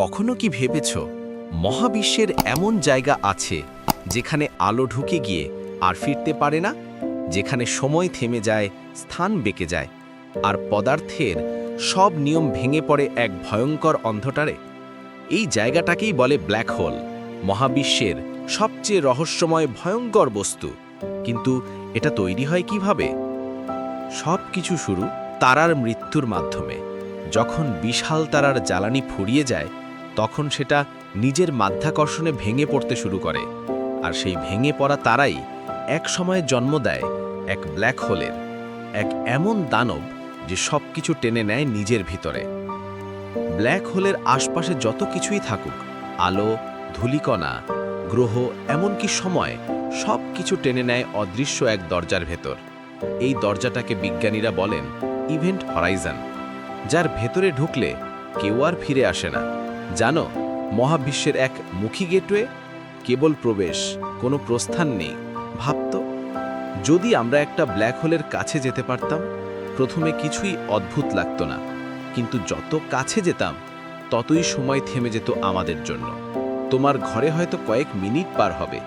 কখনো কি ভেবেছ, মহাবিশ্বের এমন জায়গা আছে যেখানে আলো ঢুকে গিয়ে আর ফিরতে পারে না? যেখানে সময় থেমে যায়, স্থান বেঁকে যায়, আর পদার্থের সব নিয়ম ভেঙে পড়ে এক ভয়ঙ্কর অন্ধটারে? এই জায়গাটাকেই বলে ব্ল্যাক হোল, মহাবিশ্বের সবচেয়ে রহস্যময় ভয়ঙ্কর বস্তু। কিন্তু এটা তৈরি হয় কীভাবে? সব কিছু শুরু তারার মৃত্যুর মাধ্যমে, যখন বিশাল তারার জ্বালানি ফুরিয়ে যায় তখন সেটা নিজের মাধ্যাকর্ষণে ভেঙে পড়তে শুরু করে। আর সেই ভেঙে পড়া তারাই এক সময়ে জন্ম দেয় এক ব্ল্যাক হোলের, এক এমন দানব যে সব কিছু টেনে নেয় নিজের ভিতরে। ব্ল্যাক হোলের আশপাশে যত কিছুই থাকুক, আলো, ধূলিকণা, গ্রহ, এমনকি সময় সব কিছু টেনে নেয় অদৃশ্য এক দরজার ভেতর। এই দরজাটাকে বিজ্ঞানীরা বলেন ইভেন্ট হরাইজান, যার ভেতরে ঢুকলে কেউ আর ফিরে আসে না। জানো, মহাবিশ্বের এক মুখী গেটওয়ে কেবল প্রবেশ, কোনো প্রস্থান নেই। ভাবত, যদি আমরা একটা ব্ল্যাক হোলের কাছে যেতে পারতাম, প্রথমে কিছুই অদ্ভুত লাগতো না। কিন্তু যত কাছে যেতাম, ততই সময় থেমে যেত আমাদের জন্য। তোমার ঘরে হয়তো কয়েক মিনিট পার হবে,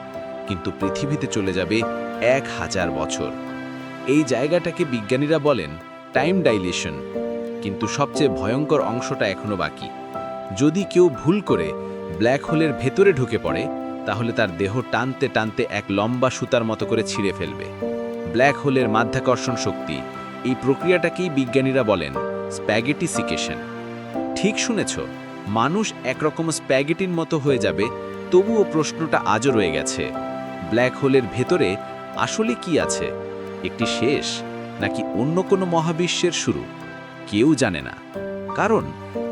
কিন্তু পৃথিবীতে চলে যাবে এক হাজার বছর। এই জায়গাটাকে বিজ্ঞানীরা বলেন টাইম ডাইলেশন কিন্তু সবচেয়ে ভয়ঙ্কর অংশটা এখনও বাকি। যদি কেউ ভুল করে ব্ল্যাক হোলের ভেতরে ঢুকে পড়ে, তাহলে তার দেহ টানতে টানতে এক লম্বা সুতার মতো করে ছিঁড়ে ফেলবে। ব্ল্যাক হোলের মাধ্যাকর্ষণ শক্তি, এই প্রক্রিয়াটাকেই বিজ্ঞানীরা বলেন স্প্যাগেটিসিকেশন ঠিক শুনেছ, মানুষ একরকম স্প্যাগেটির মতো হয়ে যাবে, তবুও প্রশ্নটা আজও রয়ে গেছে। ব্ল্যাক হোলের ভেতরে আসলে কি আছে? একটি শেষ নাকি অন্য কোনো মহাবিশ্বের শুরু? কেউ জানে না। কারণ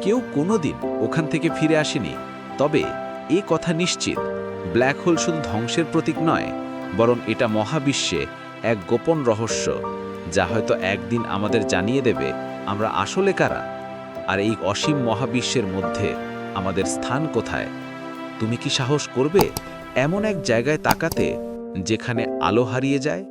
কেউ কোনোদিন ওখান থেকে ফিরে আসেনি। তবে এ কথা নিশ্চিত, ব্ল্যাক হোল শুধু ধ্বংসের প্রতীক নয়, বরং এটা মহাবিশ্বে এক গোপন রহস্য, যা হয়তো একদিন আমাদের জানিয়ে দেবে আমরা আসলে কারা, আর এই অসীম মহাবিশ্বের মধ্যে আমাদের স্থান কোথায়। তুমি কি সাহস করবে এমন এক জায়গায় তাকাতে যেখানে আলো হারিয়ে যায়?